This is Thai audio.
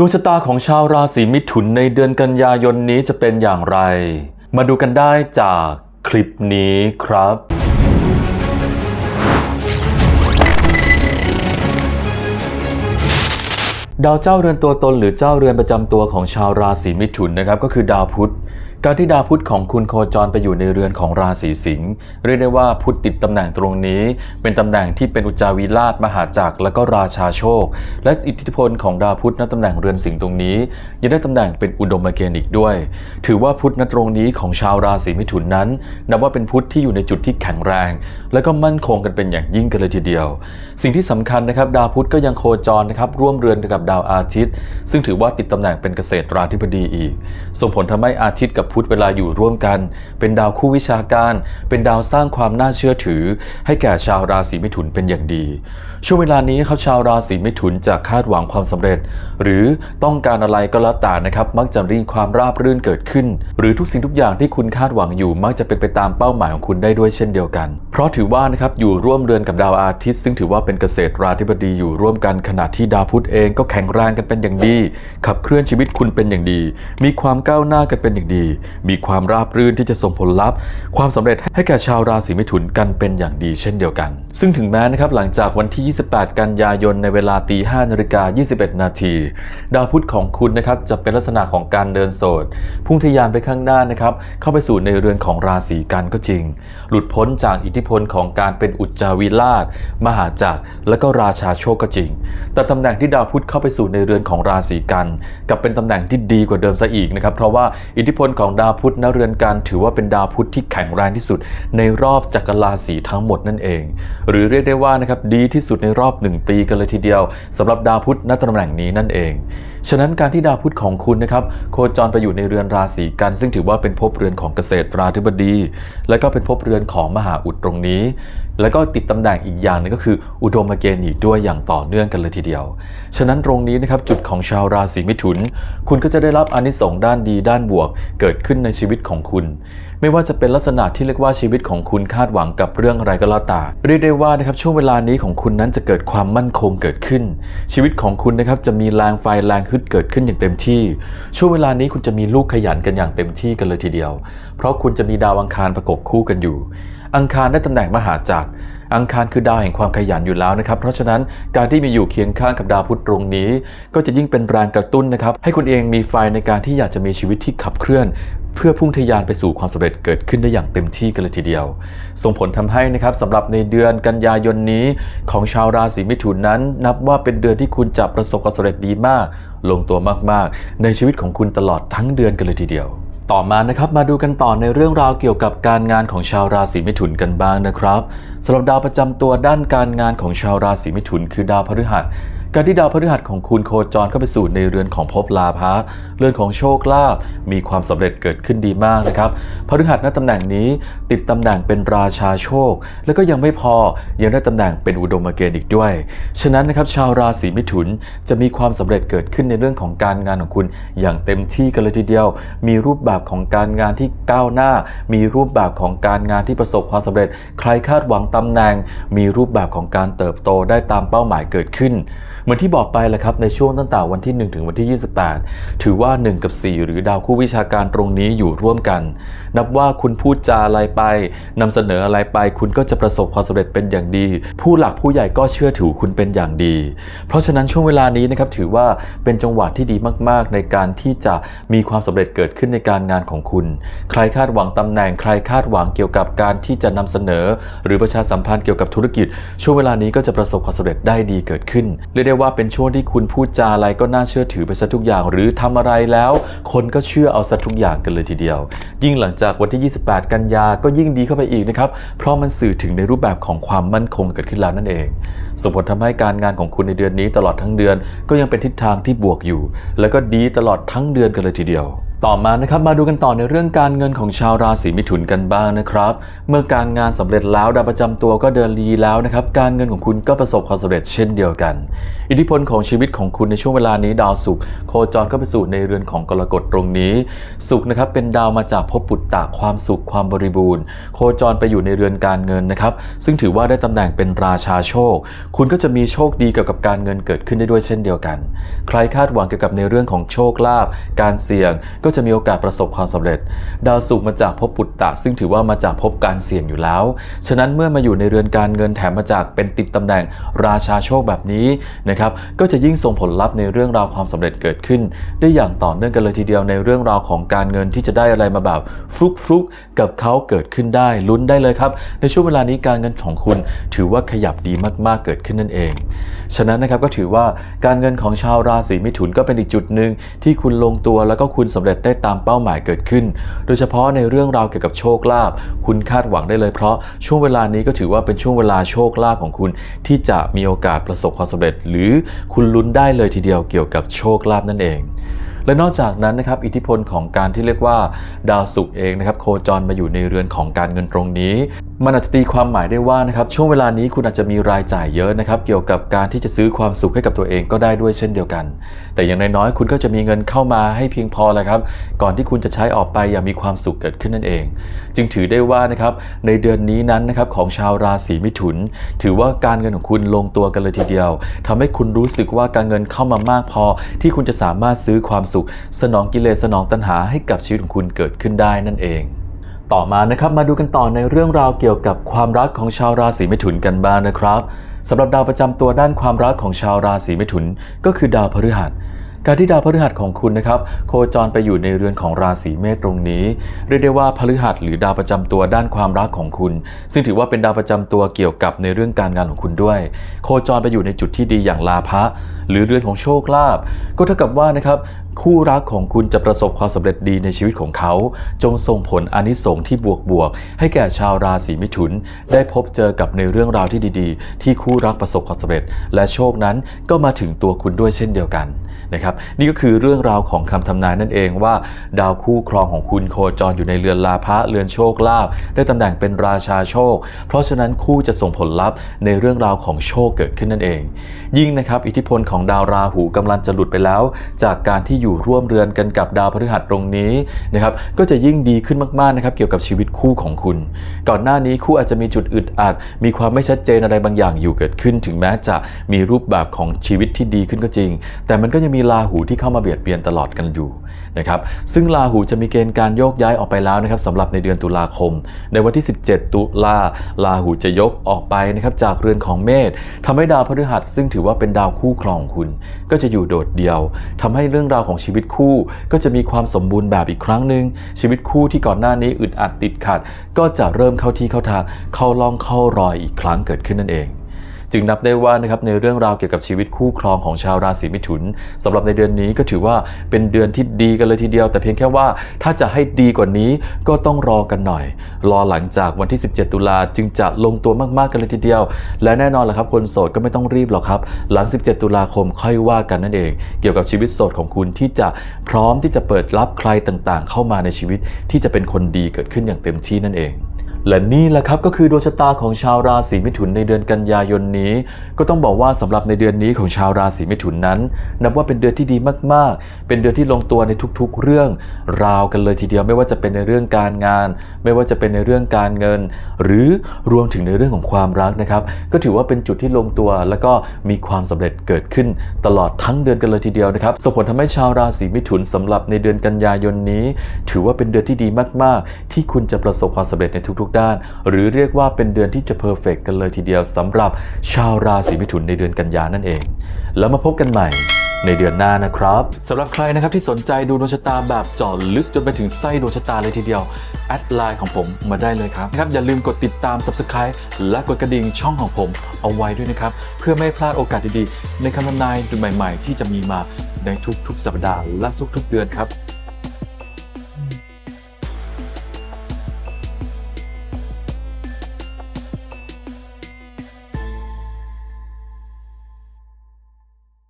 ดวงชะตาของชาวราศีมิถุนในเดือนกันยายนนี้จะเป็นอย่างไร มาดูกันได้จากคลิปนี้ครับ ดาวเจ้าเรือนตัวตนหรือเจ้าเรือนประจำตัวของชาวราศีมิถุนนะครับก็คือดาวพุธ การที่ดาวพุธของคุณโคจรไปอยู่ในเรือนของราศีสิงห์เรียกได้ว่าพุธติดตำแหน่งตรงนี้ เป็นตำแหน่งที่เป็นอุจาวิราชมหาจักรและก็ราชาโชค และอิทธิพลของดาวพุธณตำแหน่งเรือนสิงห์ตรงนี้ ยังได้ตำแหน่งเป็นอุดมเกณฑ์อีกด้วย ถือว่าพุธณตรงนี้ของชาวราศีมิถุนนั้น นับว่าเป็นพุธที่อยู่ในจุดที่แข็งแรง และก็มั่นคงกันเป็นอย่างยิ่งกันเลยทีเดียว สิ่งที่สำคัญนะครับดาวพุธก็ยังโคจรนะครับร่วมเรือนกับดาวอาทิตย์ ซึ่งถือว่าติดตำแหน่งเป็นเกษตราธิบดีอีก ส่งผลทำให้อาทิตย์กับพุธเวลาอยู่ร่วมกัน เป็นดาวคู่วิชาการ เป็นดาวสร้างความน่าเชื่อถือ ให้แก่ชาวราศีมิถุนเป็นอย่างดี ช่วงเวลานี้ครับชาวราศีมิถุนจะคาดหวังความสำเร็จ หรือต้องการอะไรก็แล้วแต่นะครับ มักจะรีความราบรื่นเกิดขึ้น หรือทุกสิ่งทุกอย่างที่คุณคาดหวังอยู่มักจะเป็นไปตามเป้าหมายของคุณได้ด้วยเช่นเดียวกัน เพราะถือว่านะครับอยู่ร่วมเรือนกับดาวอาทิตย์ซึ่งถือว่าเป็นเกษตราธิบดีอยู่ร่วมกันขณะที่ดาวพุธเองก็แข็งแรงกันเป็นอย่างดี ขับเคลื่อนชีวิตคุณเป็นอย่างดี มีความก้าวหน้ากันเป็นอย่างดีมีความราบรื่นที่จะส่งผลลัพธ์ ความสำเร็จให้แก่ชาวราศีมิถุนกันเป็นอย่างดีเช่นเดียวกัน ซึ่งถึงแม้นะครับหลังจากวันที่ 28 กันยายนในเวลาตี5นาฬิกา 21 นาที ดาวพุธของคุณนะครับจะเป็นลักษณะของการเดินโสด พุ่งทะยานไปข้างหน้านะครับเข้าไปสู่ในเรือนของราศีกันก็จริง หลุดพ้นจากอิทธิพลของการเป็นอุจจาวิราช มหาจักรและก็ราชาโชคก็จริง แต่ตำแหน่งที่ดาวพุธเข้าไปสู่ในเรือนของราศีกัน กับเป็นตำแหน่งที่ดีกว่าเดิมซะอีกนะครับเพราะว่าอิทธิพลของดาวพุธณเรือนการถือว่าเป็นดาวพุธที่แข็งแรงที่สุด ในรอบจักรราศีทั้งหมดนั่นเอง หรือเรียกได้ว่านะครับดีที่สุดในรอบ 1 ปีกันเลยทีเดียวสำหรับดาวพุธณตำแหน่งนี้นั่นเองฉะนั้นการที่ดาวพุธของคุณนะครับโคจรไปอยู่ในเรือนราศีกัน ซึ่งถือว่าเป็นภพเรือนของเกษตราธิบดี และก็เป็นภพเรือนของมหาอุดตรงนี้ แล้วก็ติดตำแหน่งอีกอย่างหนึงก็คือ อุดมเกณฑ์อีกด้วยอย่างต่อเนื่องกันเลยทีเดียว ฉะนั้นตรงนี้นะครับจุดของชาวราศีมิถุน คุณก็จะได้รับอนิสงส์ด้านดีด้านบวก เกิดขึ้นในชีวิตของคุณ ไม่ว่าจะเป็นลักษณะที่เรียกว่าชีวิตของคุณคาดหวังกับเรื่องอะไรก็แล้วแต่เรียกได้ว่านะครับช่วงเวลานี้ของคุณนั้นจะเกิดความมั่นคงเกิดขึ้น ชีวิตของคุณนะครับจะมีแรงไฟแรงฮึดเกิดขึ้นอย่างเต็มที่ ช่วงเวลานี้คุณจะมีลูกขยันกันอย่างเต็มที่กันเลยทีเดียว เพราะคุณจะมีดาวอังคารประกบคู่กันอยู่ อังคารได้ตำแหน่งมหาจักร อังคารคือดาวแห่งความขยันอยู่แล้วนะครับ เพราะฉะนั้นการที่มีอยู่เคียงข้างกับดาวพุธตรงนี้ ก็จะยิ่งเป็นแรงกระตุ้นนะครับ ให้คุณเองมีไฟในการที่อยากจะมีชีวิตที่ขับเคลื่อน เพื่อพุ่งทะยานไปสู่ความสำเร็จเกิดขึ้นได้อย่างเต็มที่กันเลยทีเดียว ส่งผลทำให้นะครับสำหรับในเดือนกันยายนนี้ ของชาวราศีมิถุนนั้น นับว่าเป็นเดือนที่คุณจะประสบความสำเร็จดีมาก ลงตัวมากๆ ในชีวิตของคุณตลอดทั้งเดือนกันเลยทีเดียว ต่อมานะครับมาดูกันต่อในเรื่องราวเกี่ยวกับการงานของชาวราศีมิถุนกันบ้างนะครับสำหรับดาวประจำตัวด้านการงานของชาวราศีมิถุนคือดาวพฤหัส การที่ดาวพฤหัสของคุณโคจรเข้าไปสู่ในเรือนของภพลาภะเรือนของโชคลาภมีความสำเร็จเกิดขึ้นดีมากนะครับพฤหัสณตำแหน่งนี้ติดตำแหน่งเป็นราชาโชค แล้วก็ยังไม่พอยังได้ตำแหน่งเป็นอุดมเกณฑ์อีกด้วย ฉะนั้นนะครับชาวราศีมิถุนจะมีความสำเร็จเกิดขึ้นในเรื่องของการงานของคุณอย่างเต็มที่กันเลยทีเดียว มีรูปแบบของการงานที่ก้าวหน้า มีรูปแบบของการงานที่ประสบความสำเร็จ ใครคาดหวังตำแหน่ง มีรูปแบบของการเติบโตได้ตามเป้าหมายเกิดขึ้นเหมือนที่บอกไปแหละครับในช่วงตั้งแต่วันที่ 1 ถึงวันที่ 28 ถือว่า 1 กับ 4 หรือดาวคู่วิชาการตรงนี้อยู่ร่วมกัน นับว่าคุณพูดจาอะไรไปนำเสนออะไรไป คุณก็จะประสบความสำเร็จเป็นอย่างดี ผู้หลักผู้ใหญ่ก็เชื่อถือคุณเป็นอย่างดี เพราะฉะนั้นช่วงเวลานี้นะครับถือว่าเป็นจังหวะที่ดีมาก ๆ ในการที่จะมีความสำเร็จเกิดขึ้นในการงานของคุณ ใครคาดหวังตำแหน่งใครคาดหวังเกี่ยวกับการที่จะนำเสนอ หรือประชาสัมพันธ์เกี่ยวกับธุรกิจ ช่วงเวลานี้ก็จะประสบความสำเร็จได้ดีเกิดขึ้นเรียกได้ว่าเป็นช่วงที่คุณพูดจาอะไรก็น่าเชื่อถือไปซะทุกอย่าง หรือทำอะไรแล้ว คนก็เชื่อเอาซะทุกอย่างกันเลยทีเดียว ยิ่งหลังจากวันที่ 28 กันยาก็ยิ่งดีเข้าไปอีกนะครับ เพราะมันสื่อถึงในรูปแบบของความมั่นคงเกิดขึ้นแล้วนั่นเองส่งผลทำให้การงานของคุณในเดือนนี้ตลอดทั้งเดือน ก็ยังเป็นทิศทางที่บวกอยู่ แล้วก็ดีตลอดทั้งเดือนกันเลยทีเดียว ต่อมานะครับมาดูกันต่อในเรื่องการเงินของชาวราศีมิถุนกันบ้างนะครับ เมื่อการงานสำเร็จแล้วดาวประจำตัวก็เดินดีแล้วนะครับ การเงินของคุณก็ประสบความสำเร็จเช่นเดียวกัน อิทธิพลของชีวิตของคุณในช่วงเวลานี้ดาวศุกร์โคจรเข้าไปสู่ในเรือนของกรกฎตรงนี้ศุกร์นะครับเป็นดาวมาจากภพปุตตะความสุขความบริบูรณ์ โคจรไปอยู่ในเรือนการเงินนะครับ ซึ่งถือว่าได้ตำแหน่งเป็นราชาโชค คุณก็จะมีโชคดีเกี่ยวกับการเงินเกิดขึ้นได้ด้วยเช่นเดียวกัน ใครคาดหวังเกี่ยวกับในเรื่องของโชคลาภการเสี่ยงก็็จะมีโอกาสประสบความสำเร็จ ดาวศุกร์มาจากภพปุตตะ ซึ่งถือว่ามาจากภพการเสี่ยงอยู่แล้ว ฉะนั้นเมื่อมาอยู่ในเรือนการเงินแถมมาจากเป็นติดตำแหน่งราชาโชคแบบนี้นะครับก็จะยิ่งส่งผลลัพธ์ในเรื่องราวความสำเร็จเกิดขึ้น ได้อย่างต่อเนื่องกันเลยทีเดียวในเรื่องราวของการเงินที่จะได้อะไรมาแบบฟลุกฟลุกกับเขาเกิดขึ้นได้ลุ้นได้เลยครับ ในช่วงเวลานี้การเงินของคุณ ถือว่าขยับดีมากๆเกิดขึ้นนั่นเอง ฉะนั้นนะครับก็ถือว่าการเงินของชาวราศีมิถุนก็เป็นอีกจุดหนึ่งที่คุณลงตัวแล้วก็คุณสำเร็จได้ตามเป้าหมายเกิดขึ้น โดยเฉพาะในเรื่องราวเกี่ยวกับโชคลาภคุณคาดหวังได้เลยเพราะช่วงเวลานี้ก็ถือว่าเป็นช่วงเวลาโชคลาภของคุณ ที่จะมีโอกาสประสบความสำเร็จ หรือคุณลุ้นได้เลยทีเดียวเกี่ยวกับโชคลาภนั่นเองและนอกจากนั้นนะครับอิทธิพลของการที่เรียกว่า ดาวศุกร์เองนะครับโคจรมาอยู่ในเรือนของการเงินตรงนี้ มันอาจจะตีความหมายได้ว่านะครับช่วงเวลานี้คุณอาจจะมีรายจ่ายเยอะนะครับเกี่ยวกับการที่จะซื้อความสุขให้กับตัวเองก็ได้ด้วยเช่นเดียวกัน แต่อย่างน้อยๆคุณก็จะมีเงินเข้ามาให้เพียงพอแหละครับ ก่อนที่คุณจะใช้ออกไปอย่างมีความสุขเกิดขึ้นนั่นเอง จึงถือได้ว่านะครับในเดือนนี้นั้นนะครับของชาวราศีมิถุน ถือว่าการเงินของคุณลงตัวกันเลยทีเดียวทำให้คุณรู้สึกว่าการเงินเข้ามามากพอ ที่คุณจะสามารถซื้อความสุข สนองกิเลสสนองตัณหาให้กับชีวิตของคุณเกิดขึ้นได้นั่นเอง ต่อมานะครับมาดูกันต่อในเรื่องราวเกี่ยวกับความรักของชาวราศีมิถุนกันบ้างนะครับสำหรับดาวประจำตัวด้านความรักของชาวราศีมิถุน ก็คือดาวพฤหัสการที่ดาวพฤหัสของคุณนะครับโคจรไปอยู่ในเรือนของราศีเมษตรงนี้ เรียกได้ว่าพฤหัสหรือดาวประจำตัวด้านความรักของคุณ ซึ่งถือว่าเป็นดาวประจำตัวเกี่ยวกับในเรื่องการงานของคุณด้วย โคจรไปอยู่ในจุดที่ดีอย่างลาภะ หรือเรือนของโชคลาภก็เท่ากับว่านะครับคู่รักของคุณจะประสบความสำเร็จดีในชีวิตของเขา จงส่งผลอนิสงส์ที่บวกบวกๆให้แก่ชาวราศีมิถุน ได้พบเจอกับในเรื่องราวที่ดี ๆ ที่คู่รักประสบความสำเร็จ และโชคนั้นก็มาถึงตัวคุณด้วยเช่นเดียวกัน นะครับนี่ก็คือเรื่องราวของคำทำนายนั่นเองว่า ดาวคู่ครองของคุณโคจรอยู่ในเรือนลาภะเรือนโชคลาภได้ตำแหน่งเป็นราชาโชค เพราะฉะนั้นคู่จะส่งผลลัพธ์ในเรื่องราวของโชคเกิดขึ้นนั่นเอง ยิ่งนะครับอิทธิพลของดาวราหูกำลังจะหลุดไปแล้ว จากการที่อยู่ร่วมเรือนกันกับดาวพฤหัสตรงนี้นะครับก็จะยิ่งดีขึ้นมากๆนะครับเกี่ยวกับชีวิตคู่ของคุณ ก่อนหน้านี้คู่อาจจะมีจุดอึดอัด มีความไม่ชัดเจนอะไรบางอย่างอยู่เกิดขึ้น ถึงแม้จะมีรูปแบบของชีวิตที่ดีขึ้นก็จริง แต่มันก็ยังมีราหูที่เข้ามาเบียดเบียนตลอดกันอยู่นะครับซึ่งราหูจะมีเกณฑ์การโยกย้ายออกไปแล้วนะครับสำหรับในเดือนตุลาคม ในวันที่ 17 ตุลาราหูจะยกออกไปนะครับจากเรือนของเมษทำให้ดาวพฤหัส ซึ่งถือว่าเป็นดาวคู่ครองคุณ ก็จะอยู่โดดเดี่ยวทำให้เรื่องราวของชีวิตคู่ ก็จะมีความสมบูรณ์แบบอีกครั้งหนึ่งชีวิตคู่ที่ก่อนหน้านี้อึดอัดติดขัด ก็จะเริ่มเข้าที่เข้าทางเข้าล่องเข้ารอยอีกครั้งเกิดขึ้นนั่นเอง จึงนับได้ว่านะครับในเรื่องราวเกี่ยวกับชีวิตคู่ครองของชาวราศีมิถุนสำหรับในเดือนนี้ก็ถือว่าเป็นเดือนที่ดีกันเลยทีเดียว แต่เพียงแค่ว่าถ้าจะให้ดีกว่านี้ก็ต้องรอกันหน่อย รอหลังจากวันที่ 17 ตุลาจึงจะลงตัวมากๆกันเลยทีเดียว และแน่นอนแหละครับคนโสดก็ไม่ต้องรีบหรอกครับ หลัง 17 ตุลาคมค่อยว่ากันนั่นเอง เกี่ยวกับชีวิตโสดของคุณที่จะพร้อมที่จะเปิดรับใครต่างๆ เข้ามาในชีวิตที่จะเป็นคนดีเกิดขึ้นอย่างเต็มที่นั่นเอง และนี่แหละครับก็คือดวงชะตาของชาวราศีมิถุนในเดือนกันยายนนี้ ก็ต้องบอกว่าสำหรับในเดือนนี้ของชาวราศีมิถุนนั้น นับว่าเป็นเดือนที่ดีมากๆ เป็นเดือนที่ลงตัวในทุกๆ เรื่อง ราวกันเลยทีเดียวไม่ว่าจะเป็นในเรื่องการงาน ไม่ว่าจะเป็นในเรื่องการเงิน หรือรวมถึงในเรื่องของความรักนะครับ ก็ถือว่าเป็นจุดที่ลงตัว แล้วก็มีความสำเร็จเกิดขึ้นตลอดทั้งเดือนกันเลยทีเดียวนะครับส่งผลทำให้ชาวราศีมิถุนสำหรับในเดือนกันยายนนี้ ถือว่าเป็นเดือนที่ดีมากๆ ที่คุณจะประสบความสำเร็จในทุกๆด้าน หรือเรียกว่าเป็นเดือนที่จะเพอร์เฟกกันเลยทีเดียวสำหรับชาวราศีมิถุนในเดือนกันยานั่นเอง แล้วมาพบกันใหม่ในเดือนหน้านะครับสำหรับใครนะครับที่สนใจดูดวงชะตาแบบเจาะลึกจนไปถึงไส้ดวงชะตาเลยทีเดียว แอดไลน์ของผมมาได้เลยครับนะครับอย่าลืมกดติดตาม Subscribe และกดกระดิ่งช่องของผมเอาไว้ด้วยนะครับ เพื่อไม่พลาดโอกาสดีๆ ในคำทำนายใหม่ๆ ที่จะมีมาในทุกๆสัปดาห์และทุกๆเดือนครับ